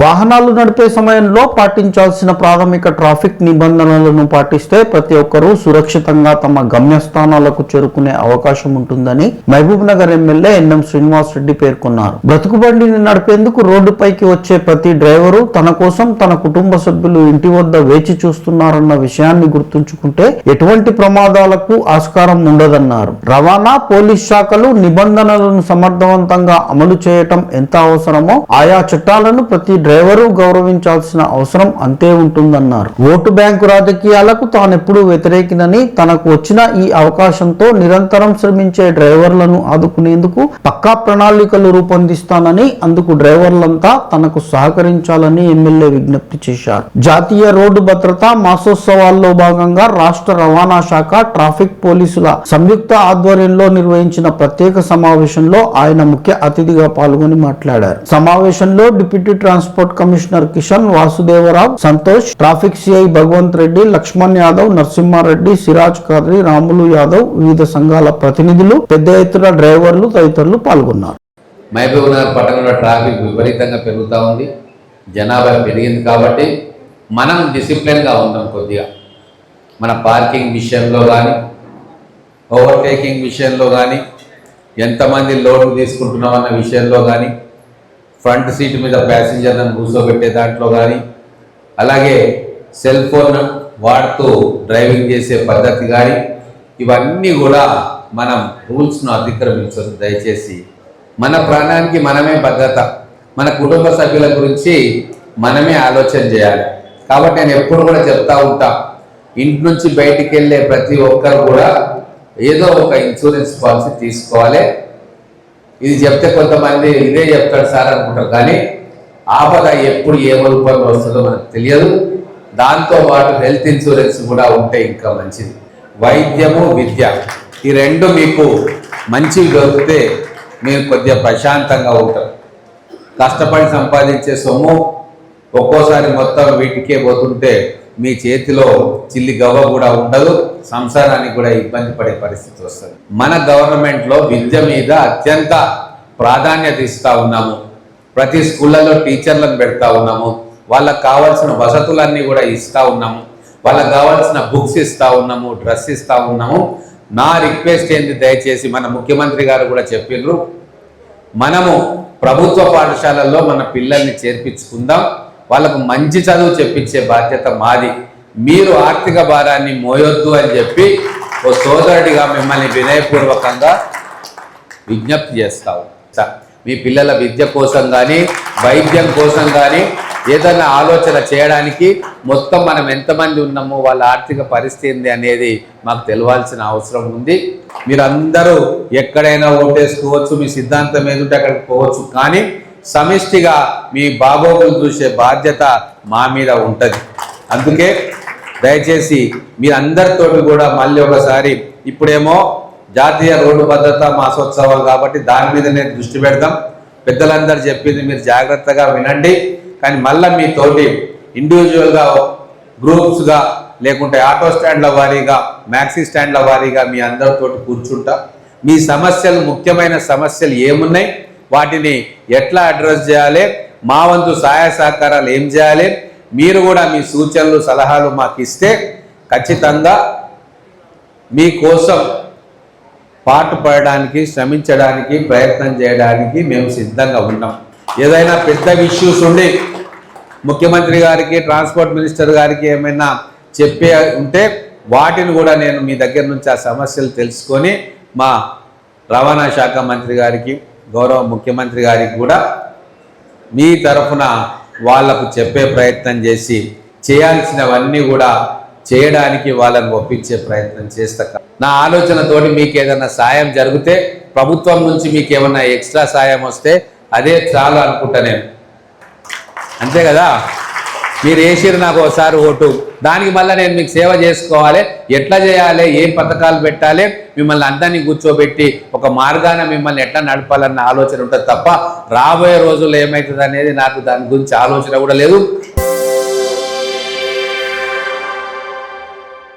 వాహనాలు నడిపే సమయంలో పాటించాల్సిన ప్రాథమిక ట్రాఫిక్ నిబంధనలను పాటిస్తే ప్రతి ఒక్కరూ సురక్షితంగా తమ గమ్యస్థానాలకు చేరుకునే అవకాశం ఉంటుందని Mahabubnagar MLA NM Srinivas Reddy పేర్కొన్నారు. బ్రతుకుబండిని నడిపేందుకు రోడ్డుపైకి వచ్చే ప్రతి డ్రైవరు తన కోసం తన కుటుంబ సభ్యులు ఇంటి వద్ద వేచి చూస్తున్నారన్న విషయాన్ని గుర్తుంచుకుంటే ఎటువంటి ప్రమాదాలకు ఆస్కారం ఉండదన్నారు. రవాణా పోలీస్ శాఖలు నిబంధనలను సమర్థవంతంగా అమలు చేయటం ఎంత అవసరమో ఆయా చట్టాలను ప్రతి డ్రైవరు గౌరవించాల్సిన అవసరం అంతే ఉంటుందన్నారు. ఓటు బ్యాంకు రాజకీయాలకు తానెప్పుడు వ్యతిరేకినని తనకు వచ్చిన ఈ అవకాశంతో నిరంతరం శ్రమించే డ్రైవర్లను ఆదుకునేందుకు పక్కా ప్రణాళికలు రూపొందిస్తానని అందుకు డ్రైవర్లంతా తనకు సహకరించాలని ఎమ్మెల్యే విజ్ఞప్తి చేశారు. జాతీయ రోడ్డు భద్రత మాసోత్సవాల్లో భాగంగా రాష్ట్ర రవాణా శాఖ ట్రాఫిక్ పోలీసుల సంయుక్త ఆధ్వర్యంలో నిర్వహించిన ప్రత్యేక సమావేశంలో ఆయన ముఖ్య అతిథిగా పాల్గొని మాట్లాడారు. సమావేశంలో deputy transport commissioner Kishan Vasudevarao Santosh traffic CI Bhagwant Reddy Lakshman Yadav Narasimhareddy Siraj Khadri Ramulu Yadav వివిధ సంఘాల ప్రతినిధులు పెద్ద ఎత్తున డ్రైవర్లు తదితరులు పాల్గొన్నారు. మహబూబ్ నగర్ పట్టణంలో ట్రాఫిక్ విపరీతంగా పెరుగుతూ ఉంది. జనాభా పెరిగింది కాబట్టి మనం డిసిప్లిన్గా ఉందాం కొద్దిగా. మన పార్కింగ్ విషయంలో కానీ ఓవర్టేకింగ్ విషయంలో కానీ ఎంతమంది లోన్ తీసుకుంటున్నాం అన్న విషయంలో కానీ ఫ్రంట్ సీట్ మీద ప్యాసింజర్లను కూర్చోబెట్టే దాంట్లో కానీ అలాగే సెల్ ఫోన్ వాడుతూ డ్రైవింగ్ చేసే పద్ధతి కానీ ఇవన్నీ కూడా మనం రూల్స్ను అతిక్రమించదు దయచేసి మన ప్రాణానికి మనమే భద్రత. మన కుటుంబ సభ్యుల గురించి మనమే ఆలోచన చేయాలి. కాబట్టి నేను ఎప్పుడు కూడా చెప్తా ఉంటా ఇంటి నుంచి బయటికి వెళ్ళే ప్రతి ఒక్కరు కూడా ఏదో ఒక ఇన్సూరెన్స్ పాలసీ తీసుకోవాలి. ఇది చెప్తే కొంతమంది ఇదే చెప్తాడు సార్ అనుకుంటారు. కానీ ఆపద ఎప్పుడు ఏ రూపంలో వస్తుందో మనకు తెలియదు. దాంతోపాటు హెల్త్ ఇన్సూరెన్స్ కూడా ఉంటే ఇంకా మంచిది. వైద్యము విద్య ఈ రెండు మీకు మంచివి దొరికితే మీరు కొద్దిగా ప్రశాంతంగా ఉంటారు కష్టపడి సంపాదించే సొమ్ము ఒక్కోసారి మొత్తం వీటికే పోతుంటే మీ చేతిలో చిల్లి గవ్వ కూడా ఉండదు సంసారానికి కూడా ఇబ్బంది పడే పరిస్థితి వస్తుంది. మన గవర్నమెంట్లో విద్య మీద అత్యంత ప్రాధాన్యత ఇస్తూ ఉన్నాము. ప్రతి స్కూళ్ళలో టీచర్లను పెడతా ఉన్నాము. వాళ్ళకు కావాల్సిన వసతులన్నీ కూడా ఇస్తూ ఉన్నాము. వాళ్ళకు కావాల్సిన బుక్స్ ఇస్తూ ఉన్నాము డ్రెస్ ఇస్తూ ఉన్నాము. నా రిక్వెస్ట్ ఏంటి దయచేసి మన ముఖ్యమంత్రి గారు కూడా చెప్పిండ్రు. మనము ప్రభుత్వ పాఠశాలల్లో మన పిల్లల్ని చేర్పించుకుందాం. వాళ్ళకు మంచి చదువు చెప్పించే బాధ్యత మాది. మీరు ఆర్థిక భారాన్ని మోయొద్దు అని చెప్పి ఓ సోదరుడిగా మిమ్మల్ని వినయపూర్వకంగా విజ్ఞప్తి చేస్తావు. మీ పిల్లల విద్య కోసం కానీ వైద్యం కోసం కానీ ఏదైనా ఆలోచన చేయడానికి మొత్తం మనం ఎంతమంది ఉన్నామో వాళ్ళ ఆర్థిక పరిస్థితి అనేది మాకు తెలవాల్సిన అవసరం ఉంది. మీరందరూ ఎక్కడైనా ఓటేసుకోవచ్చు మీ సిద్ధాంతం ఏదుంటే అక్కడికి పోవచ్చు. కానీ సమిష్టిగా మీ బాగోగులు చూసే బాధ్యత మా మీద ఉంటుంది. అందుకే దయచేసి మీ అందరితోటి కూడా మళ్ళీ ఒకసారి ఇప్పుడేమో జాతీయ రోడ్డు భద్రత మాసోత్సవం కాబట్టి దాని మీదనే దృష్టి పెడదాం. పెద్దలందరూ చెప్పింది మీరు జాగ్రత్తగా వినండి. కానీ మళ్ళీ మీతోటి ఇండివిజువల్గా గ్రూప్స్గా లేకుంటే ఆటో స్టాండ్ల వారీగా మ్యాక్సీ స్టాండ్ల వారీగా మీ అందరితోటి కూర్చుంటా. మీ సమస్యలు ముఖ్యమైన సమస్యలు ఏమున్నాయి? వాటిని ఎట్లా అడ్రస్ చేయాలి? మా వంతు సహాయ సహకారాలు ఏం చేయాలి? మీరు కూడా మీ సూచనలు సలహాలు మాకు ఇస్తే ఖచ్చితంగా మీకోసం పాటు పడడానికి శ్రమించడానికి ప్రయత్నం చేయడానికి మేము సిద్ధంగా ఉన్నాం. ఏదైనా పెద్ద ఇష్యూస్ ఉండి ముఖ్యమంత్రి గారికి ట్రాన్స్పోర్ట్ మినిస్టర్ గారికి ఏమైనా చెప్పే ఉంటే వాటిని కూడా నేను మీ దగ్గర నుంచి ఆ సమస్యలు తెలుసుకొని మా రవాణా శాఖ మంత్రి గారికి గౌరవ ముఖ్యమంత్రి గారికి కూడా మీ తరఫున వాళ్ళకు చెప్పే ప్రయత్నం చేసి చేయాల్సినవన్నీ కూడా చేయడానికి వాళ్ళని ఒప్పించే ప్రయత్నం చేస్తా. నా ఆలోచనతోటి మీకు ఏదైనా సాయం జరిగితే ప్రభుత్వం నుంచి మీకు ఏమన్నా ఎక్స్ట్రా సాయం వస్తే అదే చాలు అనుకుంటా నేను. అంతే కదా? మీరు వేసిరు నాకు ఒకసారి ఓటు? దానికి మళ్ళీ నేను మీకు సేవ చేసుకోవాలి. ఎట్లా చేయాలి? ఏం పథకాలు పెట్టాలి? మిమ్మల్ని అందరినీ కూర్చోబెట్టి ఒక మార్గాన మిమ్మల్ని ఎట్లా నడపాలన్న ఆలోచన ఉంటుంది తప్ప రాబోయే రోజుల్లో ఏమవుతుంది అనేది నాకు దాని గురించి ఆలోచన కూడా లేదు.